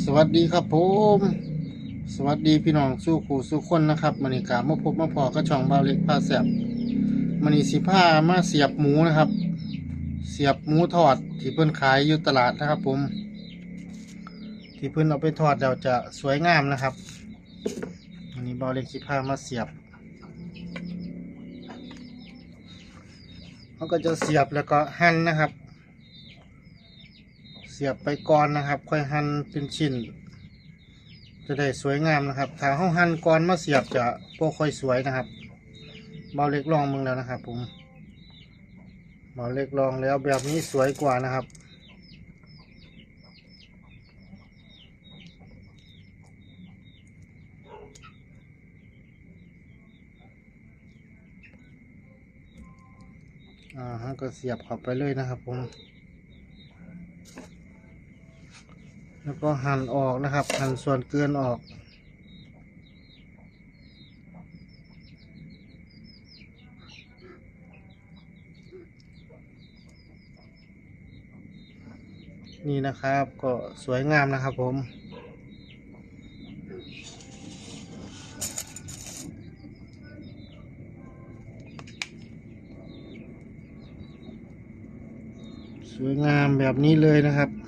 สวัสดีครับผม สวัสดีพี่น้องสู้ขู่สู้คนนะครับมณีกามาพบมาพอก็ช่องบาเล็กพาแสบมณีสีผ้ามาเสียบหมูนะครับ เสียบหมูทอดที่เพิ่อนขายอยู่ตลาดนะครับ ผม ที่เพิ่อนเอาไปทอดเดี๋ยวจะสวยงามนะครับวันนี้บาเล็กสีผ้ามาเสียบเขาก็จะเสียบแล้วก็หั่นนะครับ เสียบไปก่อนนะครับ ค่อยหั่นเป็นชิ้น จะได้สวยงามนะครับ ถ้าห้องหั่นก่อนมาเสียบจะโปค่อยสวยนะครับ เบาเล็กลองมึงแล้วนะครับ ผมเบาเล็กลองแล้วแบบนี้สวยกว่านะครับอ่าฮะก็เสียบเข้าไปเลยนะครับผม แล้วก็หั่นออกนะครับ หั่นส่วนเกินออก นี่นะครับก็สวยงามนะครับผมสวยงามแบบนี้เลยนะครับ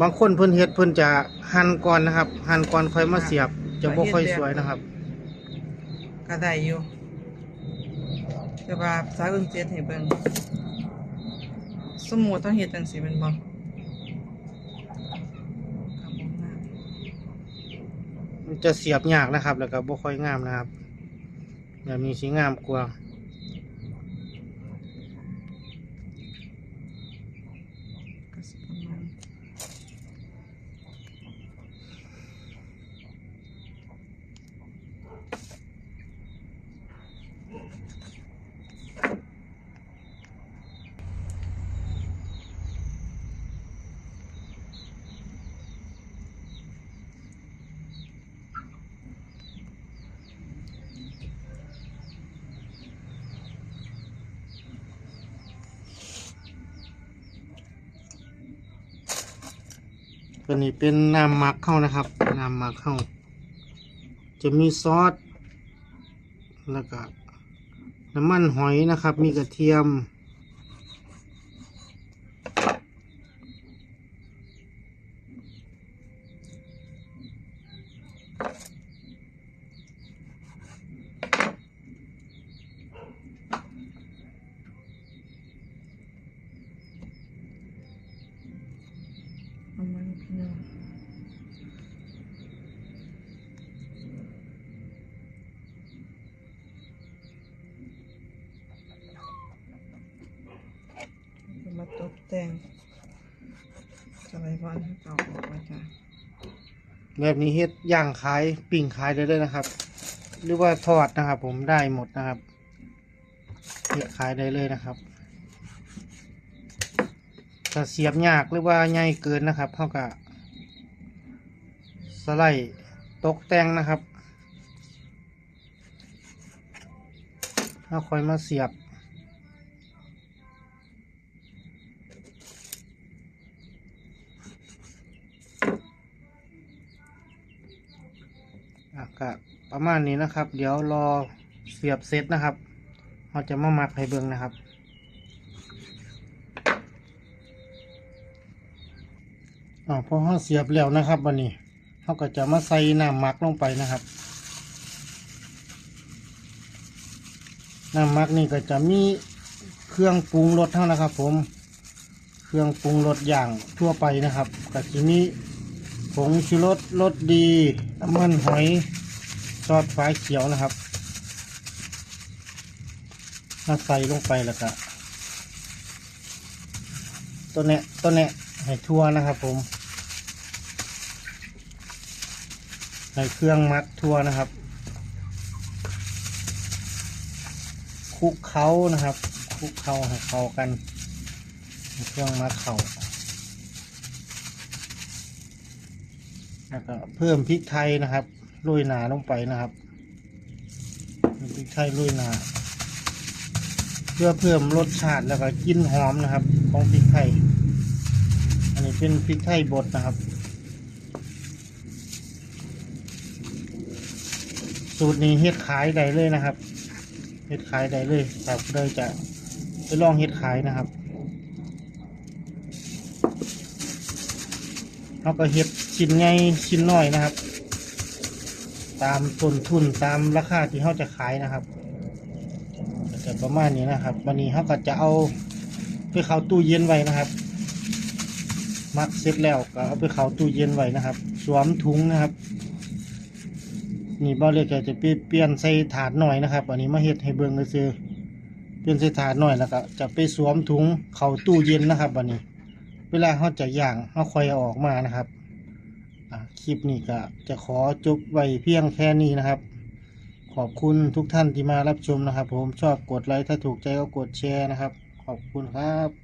บางคนเพิ่นเฮ็ดเพิ่นจะหั่นก่อนนะครับ หั่นก่อนค่อยมาเสียบ จะบ่ค่อยสวยนะครับ ก็ได้อยู่แต่ว่าสาวเบิ่งเจ็ดให้เบิ่งสมมุติต้องเฮ็ดจังซี่แม่นบ่ครับผมนะมันจะเสียบยากนะครับ แล้วก็บ่ค่อยงามนะครับแบบนี้สิงามกว่า ตัวนี้เป็นน้ำหมักเข้านะครับ น้ำหมักเข้า จะมีซอส แล้วก็น้ำมันหอยนะครับ มีกระเทียม มาตกแต่งสไลด์บอลให้เก่าออกมาจ้ะแบบนี้เฮ็ดย่างขายปิ่งขายได้เลยนะครับ หรือว่าทอดนะครับ ผมได้หมดนะครับเฮ็ดขายได้เลยนะครับ ถ้าเสียบยากหรือว่าใหญ่เกินนะครับเท่ากับสไลด์ตกแต่งนะครับถ้าคอยมาเสียบอะก็ประมาณนี้นะครับ เดี๋ยวรอเสียบเสร็จนะครับเราจะมามักให้เบิ่งนะครับ อพอเราเสียบแล้วนะครับวันนี้เราก็จะมาใส่น้ำหมักลงไปนะครับน้ำหมักนี่ก็จะมีเครื่องปรุงรสเท่านะครับ ผม เครื่องปรุงรสอย่างทั่วไปนะครับก็จะมีผงชูรสรสดีน้ำมันหอยซอสฟ้าเขียวนะครับมาใส่ลงไปแล้วก็ตัวเนี้ยตัวเนี้ยให้ทั่วนะครับ ผม ใส่เครื่องมัดทั่วนะครับคลุกเคล้านะครับคลุกเคล้าให้เข้ากัน เครื่องมัดเขาแล้วก็เพิ่มพริกไทยนะครับโรยหนาลงไปนะครับพริกไทยโรยหนาโรพื่อเพิ่มรสชาติแล้วก็กลิ่นหอมนะครับ ของพริกไทย อันนี้เป็นพริกไทยบดนะครับ สูตรนี้เฮ็ดขายได้เลยนะครับเฮ็ดขายได้เลยครับเลยจะไปลองเฮ็ดขายนะครับเราก็เฮ็ดชิ้นใหญ่ชิ้นน้อยนะครับ ตามต้นทุนตามราคาที่เขาจะขายนะครับก็จะประมาณนี้นะครับ วันนี้เขาก็จะเอาไปเข้าตู้เย็นไว้นะครับ มักเสร็จแล้วก็เอาไปเข้าตู้เย็นไว้นะครับ สวมถุงนะครับ นี่บ่เล็กก็จะเปลี่ยนเปลี่ยนใส่ถาดหน่อยนะครับอันนี้มาเฮ็ดให้เบิ่งก็คือเปลี่ยนใส่ถาดหน่อยแล้วก็จะไปสวมถุงเข้าตู้เย็นนะครับวันนี้ เวลาเขาจะย่างเขาค่อยออกมานะครับคลิปนี้ก็จะขอจบไว้เพียงแค่นี้นะครับ ขอบคุณทุกท่านที่มารับชมนะครับ ผมชอบกดไลค์ถ้าถูกใจก็กดแชร์นะครับ ขอบคุณครับ